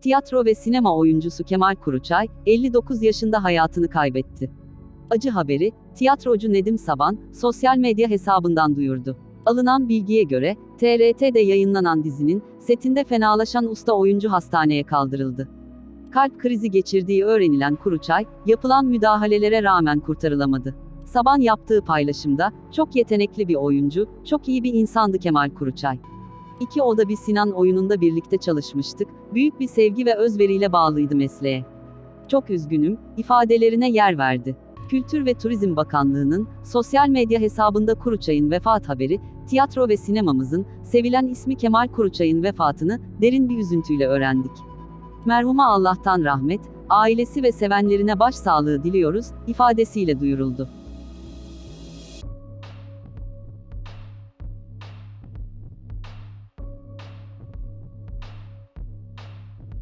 Tiyatro ve sinema oyuncusu Kemal Kuruçay, 59 yaşında hayatını kaybetti. Acı haberi, tiyatrocu Nedim Saban, sosyal medya hesabından duyurdu. Alınan bilgiye göre, TRT'de yayınlanan dizinin, setinde fenalaşan usta oyuncu hastaneye kaldırıldı. Kalp krizi geçirdiği öğrenilen Kuruçay, yapılan müdahalelere rağmen kurtarılamadı. Saban yaptığı paylaşımda, çok yetenekli bir oyuncu, çok iyi bir insandı Kemal Kuruçay. İki oda bir Sinan oyununda birlikte çalışmıştık, büyük bir sevgi ve özveriyle bağlıydı mesleğe. Çok üzgünüm, ifadelerine yer verdi. Kültür ve Turizm Bakanlığı'nın sosyal medya hesabında Kuruçay'ın vefat haberi, tiyatro ve sinemamızın sevilen ismi Kemal Kuruçay'ın vefatını derin bir üzüntüyle öğrendik. Merhuma Allah'tan rahmet, ailesi ve sevenlerine başsağlığı diliyoruz ifadesiyle duyuruldu.